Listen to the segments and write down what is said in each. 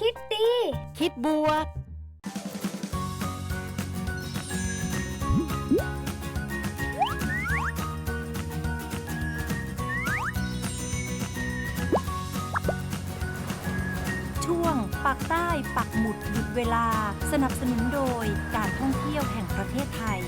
คิดดี คิดบวก ช่วงปักใต้ปักหมุดหยุดเวลา สนับสนุนโดยการท่องเที่ยวแห่งประเทศไทย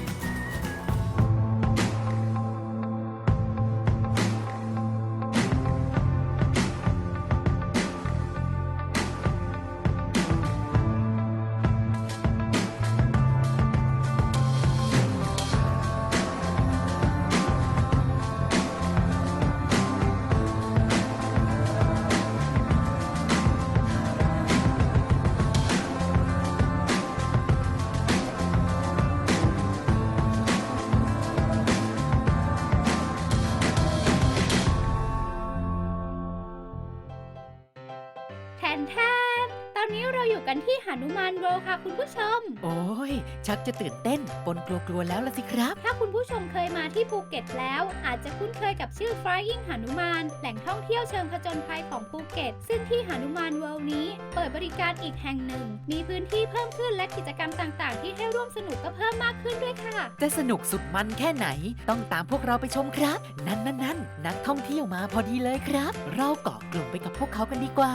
กันที่หานุมานเวิลด์ค่ะคุณผู้ชม โอ้ย ชักจะตื่นเต้นปนกลัวๆแล้วละสิครับ ถ้าคุณผู้ชมเคยมาที่ภูเก็ตแล้ว อาจจะคุ้นเคยกับชื่อ Flying หานุมาน แหล่งท่องเที่ยวเชิงผจญภัยของภูเก็ต ซึ่งที่หานุมานเวิลด์นี้ เปิดบริการอีกแห่งหนึ่ง มีพื้นที่เพิ่มขึ้นและกิจกรรมต่างๆ ที่ให้ร่วมสนุกก็เพิ่มมากขึ้นด้วยค่ะ จะสนุกสุดมันแค่ไหน ต้องตามพวกเราไปชมครับ นั่นนั่นนั่นนักท่องเที่ยวมาพอดีเลยครับ เราเกาะกลุ่มไปกับพวกเขากันดีกว่า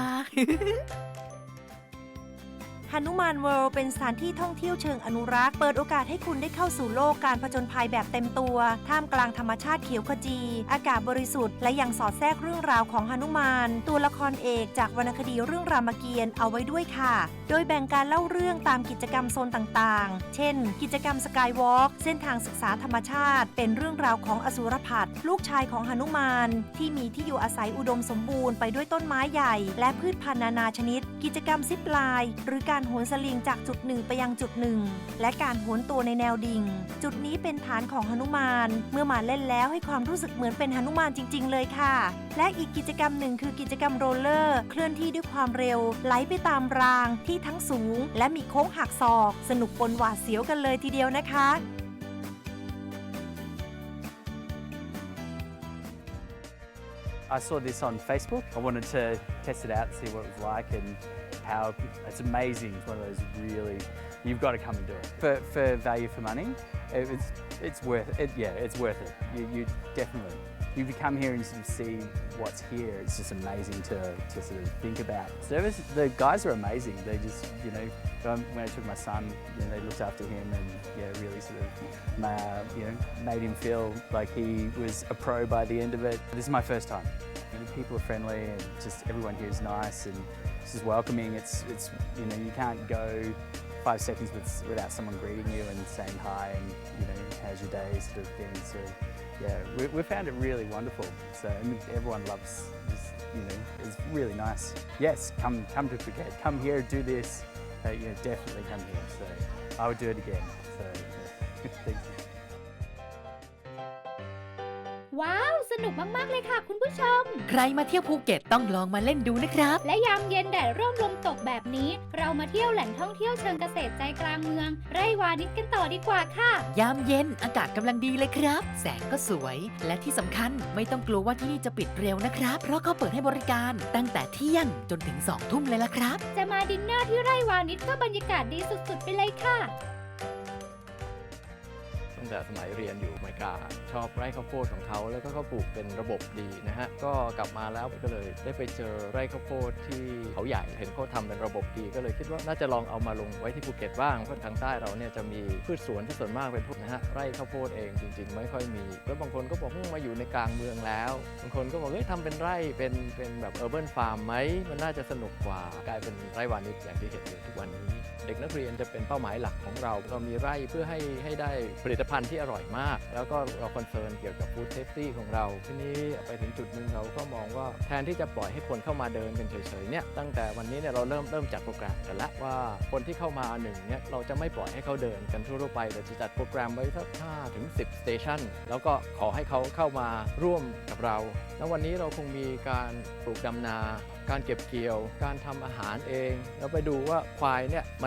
ฮนุมานเวิลด์เป็นสถานที่ท่องเที่ยวเชิงอนุรักษ์ เปิดโอกาสให้คุณได้เข้าสู่โลกการผจญภัยแบบเต็มตัว ท่ามกลางธรรมชาติเขียวขจี อากาศบริสุทธิ์และยังสอดแทรกเรื่องราวของฮนุมาน ตัวละครเอกจากวรรณคดีเรื่องรามเกียรติ์เอาไว้ด้วยค่ะ โดยแบ่งการเล่าเรื่องตามกิจกรรมโซนต่างๆ เช่น กิจกรรมสกายวอล์กเส้นทางศึกษาธรรมชาติ เป็นเรื่องราวของอสูรผัดลูกชายของหนุมาน ที่มีที่อยู่อาศัยอุดมสมบูรณ์ไปด้วยต้นไม้ใหญ่ และพืชพันธุ์นานาชนิด กิจกรรมซิปลน์หรือการการโหนสลิงจากจุดหนึ่งไปยังจุดหนึ่งและการโหนตัวในแนวดิ่ง จุดนี้เป็นฐานของหนุมาน เมื่อมาเล่นแล้วให้ความรู้สึกเหมือนเป็นหนุมานจริง ๆ เลยค่ะ และอีกกิจกรรมหนึ่งคือกิจกรรมโรลเลอร์ เคลื่อนที่ด้วยความเร็ว ไหลไปตามรางที่ทั้งสูง และมีโค้งหักศอก สนุกปนหวาดเสียวกันเลยทีเดียวนะคะ I saw this on Facebook. I wanted to test it out, see what it was like, and how it's amazing. It's one of those really, you've got to come and do it. For, for value for money, it was, it's worth it. Yeah, it's worth it. You, you definitely. If You come here and sort of see what's here. It's just amazing to, to sort of think about. Service, the guys are amazing. They just, you know, when I took my son, you know, they looked after him and yeah, really sort of, you know, made him feel like he was a pro by the end of it. This is my first time. Know, people are friendly and just everyone here is nice and just is welcoming. It's, it's, you know, you can't go five seconds with, without someone greeting you and saying hi and, you know, how's your day sort of thing. So, yeah, we, we found it really wonderful. So, everyone loves, this, you know, it's really nice. Yes, come, come to Phuket. Come here, do this. Uh, you know, definitely come here. So, I would do it again. So, yeah. thanks. ว้าวสนุกมากๆเลยค่ะ คุณผู้ชม ใครมาเที่ยวภูเก็ตต้องลองมาเล่นดูนะครับ และยามเย็นแดดร่มลมตกแบบนี้ เรามาเที่ยวแหล่งท่องเที่ยวเชิงเกษตรใจกลางเมือง ไร่วานิชกันต่อดีกว่าค่ะ ยามเย็นอากาศกำลังดีเลยครับ แสงก็สวย และที่สำคัญไม่ต้องกลัวว่าที่นี่จะปิดเร็วนะครับ เพราะเขาเปิดให้บริการตั้งแต่เที่ยงจนถึง2องทุ่มเลยละครับ จะมาดินเนอร์ที่ไร่วานิชก็บรรยากาศดีสุดๆไปเลยค่ะตั้ งแต่สมัยเรียนอยู่อเมริกา ชอบไร่ข้าวโพดของเขาแล้วก็เขาปลูกเป็นระบบดีนะฮะก็กลับมาแล้วก็เลยได้ไปเจอไร่ข้าวโพดที่เขาใหญ่เห็นเขาทำเป็นระบบดีก็เลยคิดว่าน่าจะลองเอามาลงไว้ที่ภูเก็ตบ้างเพราะทางใต้เราเนี่ยจะมีพืชสวนที่ส่วนมากเป็นพวกนะฮะไร่ข้าวโพดเองจริง ๆ ไม่ค่อยมี แล้วบางคนก็บอกมาอยู่ในกลางเมืองแล้วบางคนก็บอกเฮ้ยทำเป็นไร่เป็นเป็นแบบเออร์เบิร์นฟาร์มไหมมันน่าจะสนุกกว่ากลายเป็นไร่วานิชอย่างที่เห็นอยู่ทุกวันนี้ เด็กนักเรียนจะเป็นเป้าหมายหลักของเรา เรามีไร่เพื่อให้ให้ได้ผลิตภัณฑ์ที่อร่อยมาก แล้วก็เราคอนเซิร์นเกี่ยวกับฟู้ดเซฟตี้ของเรา ทีนี้ไปถึงจุดหนึ่งเราก็มองว่าแทนที่จะปล่อยให้คนเข้ามาเดินกันเฉยๆเนี่ยตั้งแต่วันนี้เนี่ยเราเริ่มเริ่มจัดโปรแกรมกันแล้วว่าคนที่เข้ามาหนึ่งเนี่ยเราจะไม่ปล่อยให้เขาเดินกันทั่วๆไปเราจะจัดโปรแกรมไว้สัก5ถึง10สเตชันแล้วก็ขอให้เขาเข้ามาร่วมกับเรา แล้ววันนี้เราคงมีการปลูกดำนา การเก็บเกี่ยว การทำอาหารเอง แล้วไปดูว่าควายเนี่ยมัน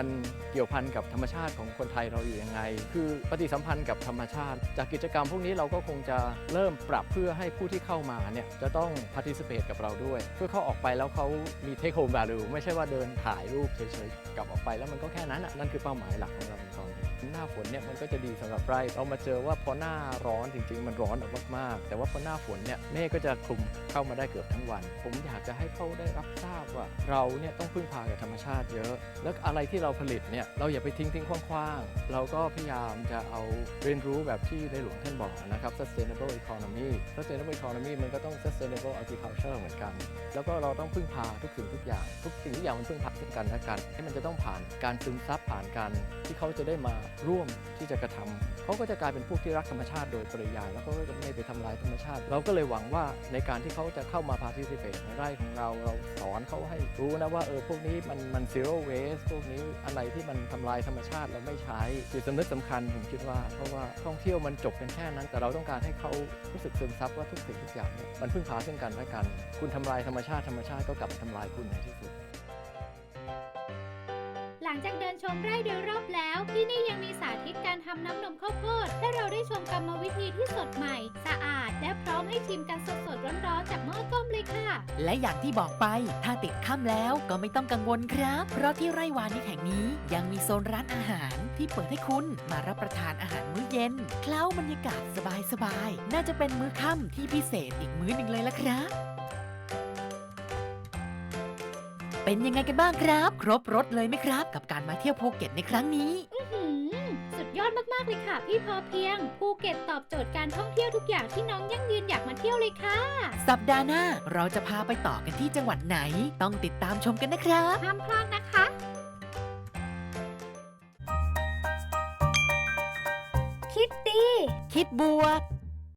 เกี่ยวพันกับธรรมชาติของคนไทยเราอยู่ยังไง คือปฏิสัมพันธ์กับธรรมชาติ จากกิจกรรมพวกนี้เราก็คงจะเริ่มปรับเพื่อให้ผู้ที่เข้ามาเนี่ยจะต้องพาร์ทิสเปตกับเราด้วย เพื่อเขาออกไปแล้วเขามีเทคโฮมแวลูไม่ใช่ว่าเดินถ่ายรูปเฉยๆกลับออกไปแล้วมันก็แค่นั้นอะนั่นคือเป้าหมายหลักของเราในตอนนี้หน้าฝนเนี่ยมันก็จะดีสำหรับไร่เรามาเจอว่าพอหน้าร้อนจริงๆ มันร้อนออกมากๆ แต่ว่าพอหน้าฝนเนี่ยเมฆก็จะคลุมเข้ามาได้เกือบทั้งวัน ผมอยากจะให้เขาได้รับทราบว่า เราเนี่ยต้องพึ่งพากับธรรมชาติเยอะ แล้วอะไรที่เราผลิตเนี่ยเราอย่าไปทิ้งทิ้งคว้างๆ เราก็พยายามจะเอาเรียนรู้แบบที่ในหลวงท่านบอกนะครับ sustainable economy sustainable economy มันก็ต้อง sustainable agriculture เหมือนกัน แล้วก็เราต้องพึ่งพาทุกสิ่งทุกอย่าง ทุกสิ่งทุกอย่างมันพึ่งพาซึ่งกันและกันให้มันจะต้องผ่านการซึมซับผ่านการที่เขาจะได้มาร่วมที่จะกระทำเขาก็จะกลายเป็นพวกที่รักธรรมชาติโดยปริยาย แล้วก็ไม่ไปทำลายธรรมชาติ เราก็เลยหวังว่าในการที่เขาจะเข้ามา participate ในไร่ของเราเราสอนเขาให้รู้นะว่าเออพวกนี้มันมัน zero waste พวกนี้อะไรที่มันทำลายธรรมชาติเราไม่ใช้จิตสำนึกสำคัญผมคิดว่า เพราะว่าท่องเที่ยวมันจบเป็นแค่นั้น แต่เราต้องการให้เขารู้สึกซึมซับว่าทุกสิ่งทุกอย่างเนี่ยมันพึ่งพาซึ่งกันและกัน คุณทำลายธรรมชาติธรรมชาติก็กลับมาทำลายคุณในที่สุด ลังจากเดินชมไร่โดยรอบแล้ว ที่นี่ยังมีสาธิตการทำน้ำนมข้าวโพดให้เราได้ชมกรรมวิธีที่สดใหม่ สะอาด และพร้อมให้ชิมกันสดๆร้อนๆจากหม้อต้มเลยค่ะ และอย่างที่บอกไป ถ้าติดค่ำแล้วก็ไม่ต้องกังวลครับ เพราะที่ไร่วานิชแห่งนี้ ยังมีโซนร้านอาหารที่เปิดให้คุณมารับประทานอาหารมื้อเย็นเคล้าบรรยากาศสบายๆน่าจะเป็นมื้อค่ำที่พิเศษอีกมื้อหนึ่งเลยละครับ เป็นยังไงกันบ้างครับ ครบรถเลยไหมครับ กับการมาเที่ยวภูเก็ตในครั้งนี้อื้อหือสุดยอดมาก ๆ เลยค่ะ พี่พอเพียง ภูเก็ตตอบโจทย์การท่องเที่ยวทุกอย่างที่น้องยั่งยืนอยากมาเที่ยวเลยค่ะ สัปดาห์หน้าเราจะพาไปต่อกันที่จังหวัดไหน ต้องติดตามชมกันนะครับ ห้ามพลาดนะคะ คิดดีคิดบวก